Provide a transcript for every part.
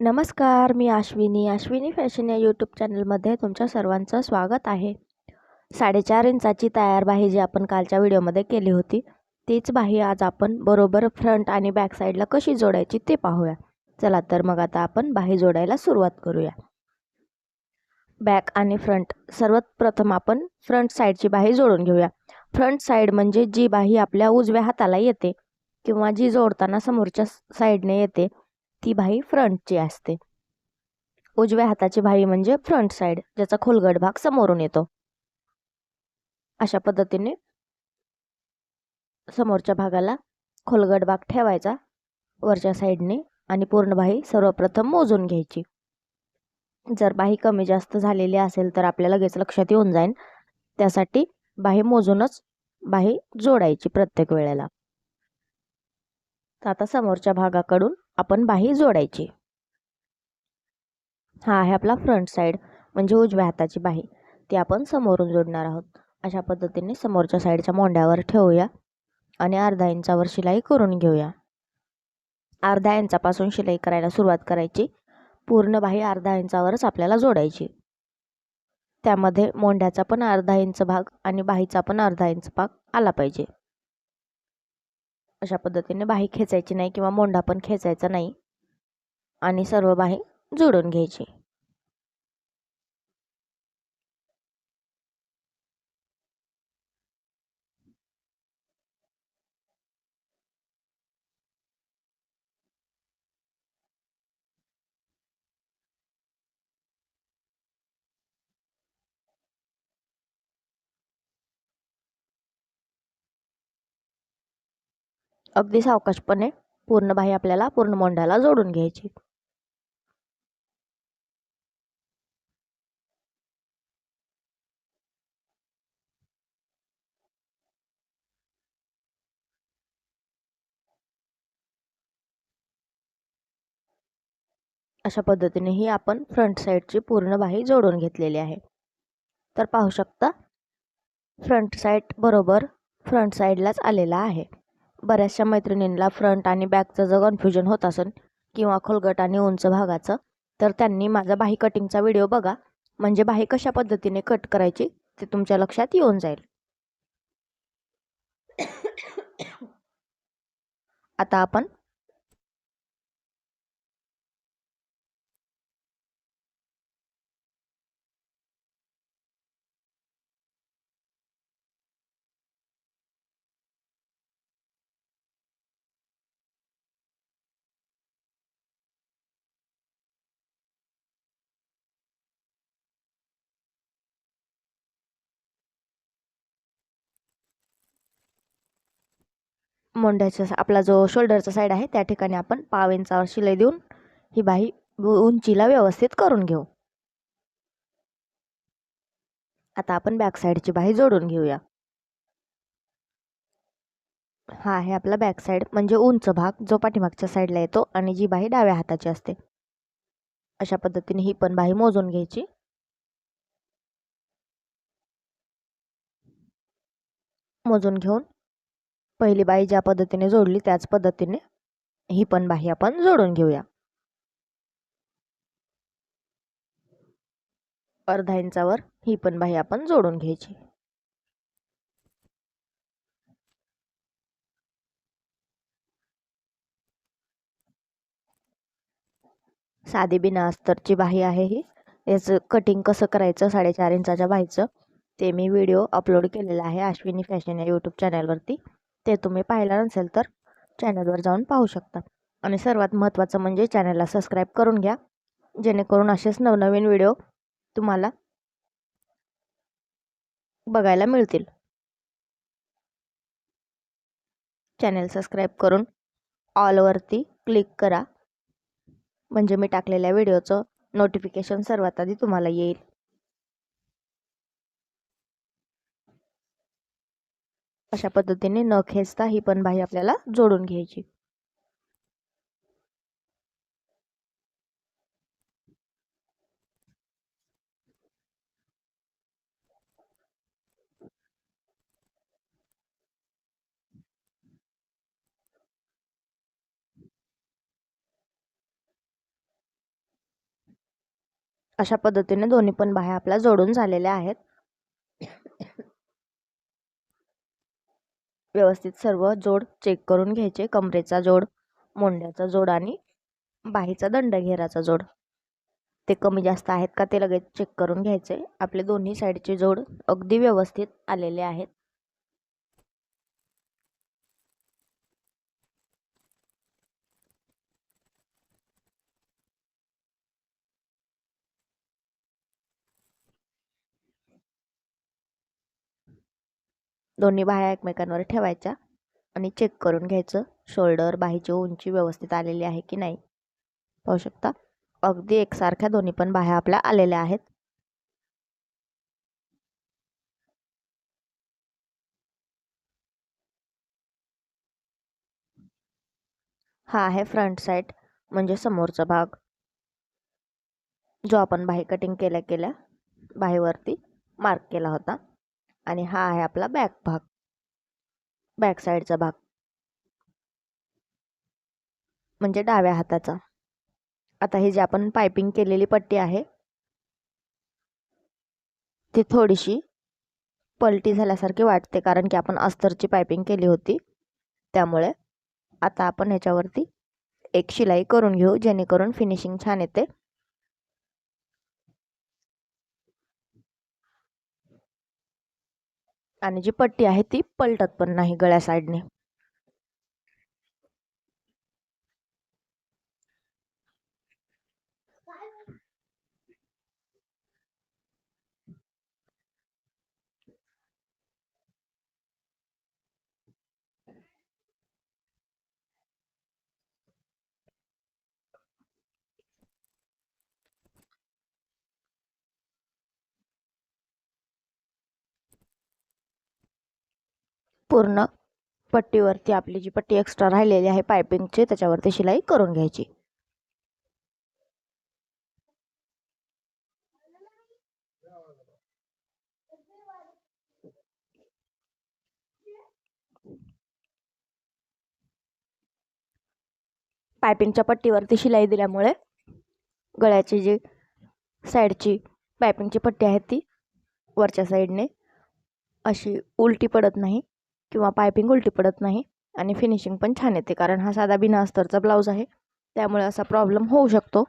नमस्कार मी आश्विनी आश्विनी फॅशन या यूट्यूब चॅनलमध्ये तुमच्या सर्वांचं स्वागत आहे. साडेचार इंचाची तयार बाही जी आपण कालच्या व्हिडिओमध्ये केली होती तीच बाही आज आपण बरोबर फ्रंट आणि बॅक साईडला कशी जोडायची ते पाहूया. चला तर मग आता आपण बाही जोडायला सुरुवात करूया. बॅक आणि फ्रंट सर्वात प्रथम आपण फ्रंट साईडची बाही जोडून घेऊया. फ्रंट साईड म्हणजे जी बाही आपल्या उजव्या हाताला येते किंवा जी जोडताना समोरच्या साईडने येते ती भाई फ्रंटची असते. उजव्या हाताची भाई म्हणजे फ्रंट साईड ज्याचा खोलगट भाग समोरून येतो. अशा पद्धतीने समोरच्या भागाला खोलगट भाग ठेवायचा वरच्या साईडने आणि पूर्ण बाही सर्वप्रथम मोजून घ्यायची. जर बाही कमी जास्त झालेली असेल तर आपल्याला लगेच लक्षात येऊन जाईल. त्यासाठी बाही मोजूनच बाही जोडायची प्रत्येक वेळेला. तर आता समोरच्या भागाकडून आपण बाही जोडायची. हा आहे आपला फ्रंट साईड म्हणजे उजव्या हाताची बाही. ती आपण समोरून जोडणार आहोत. अशा पद्धतीने समोरच्या साईडच्या मोंड्यावर ठेवूया आणि अर्धा इंचावर शिलाई करून घेऊया. अर्धा इंचापासून शिलाई करायला सुरुवात करायची. पूर्ण बाही अर्धा इंचावरच आपल्याला जोडायची. त्यामध्ये मोंड्याचा पण अर्धा इंच भाग आणि बाहीचा पण अर्धा इंच भाग आला पाहिजे. अशा पद्धतीने बाही खेचायची नाही किंवा मोंढा पण खेचायचा नाही. आणि सर्व बाही जोडून घ्यायची. अगदी सावकाशपणे पूर्ण बाही आपल्याला पूर्ण मोंढ्याला जोडून घ्यायची. अशा पद्धतीने ही आपण फ्रंट साईडची पूर्ण बाही जोडून घेतलेली आहे. तर पाहू शकता फ्रंट साईड बरोबर फ्रंट साईडलाच आलेला आहे. बऱ्याचशा मैत्रिणींना फ्रंट आणि बॅकचं जर कन्फ्युजन होत असेल किंवा खोलगट आणि उंच भागाचं तर त्यांनी माझा बाही कटिंगचा व्हिडिओ बघा. म्हणजे बाही कशा पद्धतीने कट करायची ते तुमच्या लक्षात येऊन जाईल. आता आपण मोंढ्याच्या आपला जो शोल्डरचा साईड आहे त्या ठिकाणी आपण पाव इंचावर शिलाई देऊन ही बाही उंचीला व्यवस्थित करून घेऊ. आता आपण बॅक साईडची बाही जोडून घेऊया. हा आहे आपला बॅक साईड म्हणजे उंच भाग जो पाठीमागच्या साईडला येतो आणि जी बाही डाव्या हाताची असते. अशा पद्धतीने ही पण बाही मोजून घ्यायची. मोजून घेऊन पहिली बाई ज्या पद्धतीने जोडली त्याच पद्धतीने ही पण बाही आपण जोडून घेऊया. अर्धा इंचावर ही पण बाही आपण जोडून घ्यायची. साधी बिना अस्तरची बाही आहे ही. याचं कटिंग कसं करायचं साडेचार इंचाच्या बाहीचं ते मी व्हिडिओ अपलोड केलेला आहे अश्विनी फॅशन या यूट्यूब चॅनलवरती ते तुम्ही पाहिलं नसेल तर चॅनलवर जाऊन पाहू शकता. आणि सर्वात महत्त्वाचं म्हणजे चॅनलला सबस्क्राईब करून घ्या जेणेकरून असेच नवनवीन व्हिडिओ तुम्हाला बघायला मिळतील. चॅनल सबस्क्राईब करून ऑलवरती क्लिक करा. म्हणजे मी टाकलेल्या व्हिडिओचं नोटिफिकेशन सर्वात आधी तुम्हाला येईल. अशा पद्धतीने न खेचता ही पण बाही आपल्याला जोडून घ्यायची. अशा पद्धतीने दोन्ही पण बाह्या आपल्या जोडून झालेल्या आहेत. व्यवस्थित सर्व जोड चेक करून घ्यायचे. कमरेचा जोड मोंड्याचा जोड आणि बाहीचा दंडघेराचा जोड. ते कमी जास्त आहेत का ते लगेच चेक करून घ्यायचे. आपले दोन्ही साईडचे जोड अगदी व्यवस्थित आलेले आहेत. दोन्ही बाह्या एकमेकांवर ठेवायच्या आणि चेक करून घ्यायचं शोल्डर बाहीची उंची व्यवस्थित आलेली आहे की नाही. पाहू शकता? अगदी एकसारख्या दोन्ही पण बाह्या आपल्या आलेल्या आहेत. हा आहे फ्रंट साईड म्हणजे समोरचा भाग. जो आपण बाही कटिंग केल्या केल्या बाहीवरती मार्क केला होता. आणि हा आहे आपला बॅक भाग. बॅक साईडचा भाग. म्हणजे डाव्या हाताचा. आता ही जी आपण पायपिंग केलेली पट्टी आहे ती थोडीशी पलटी झाल्यासारखी वाटते कारण की आपण अस्तरची पायपिंग केली होती. त्यामुळे आता आपण ह्याच्यावरती एक शिलाई करून घेऊ जेणेकरून फिनिशिंग छान येते. आणि जी पट्टी आहे ती पलटत पण नाही गळ्या साईडने. पूर्ण पट्टीवरती आपली जी पट्टी एक्स्ट्रा राहिलेली आहे पायपिंगची त्याच्यावरती शिलाई करून घ्यायची. पायपिंगच्या पट्टीवरती शिलाई दिल्यामुळे गळ्याची जी साईडची पायपिंगची पट्टी आहे ती वरच्या साईडने अशी उलटी पडत नाही. किंवा पायपिंग उलटी पडत नाही आणि फिनिशिंग पण छान येते कारण हा साधा बिना अस्तरचा ब्लाऊज आहे. त्यामुळे असा प्रॉब्लेम होऊ शकतो.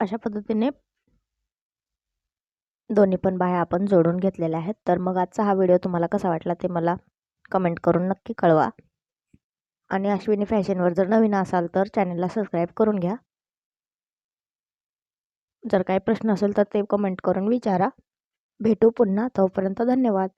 अशा पद्धतीने दोन्ही पण बाह्या आपण जोडून घेतलेल्या आहेत. तर मग आजचा हा व्हिडिओ तुम्हाला कसा वाटला ते मला कमेंट करून नक्की कळवा. आणि अश्विनी फॅशनवर जर नवीन असाल तर चॅनलला सबस्क्राईब करून घ्या. जर काही प्रश्न असेल तर ते कमेंट करून विचारा. भेटू पुन्हा तोपर्यंत धन्यवाद.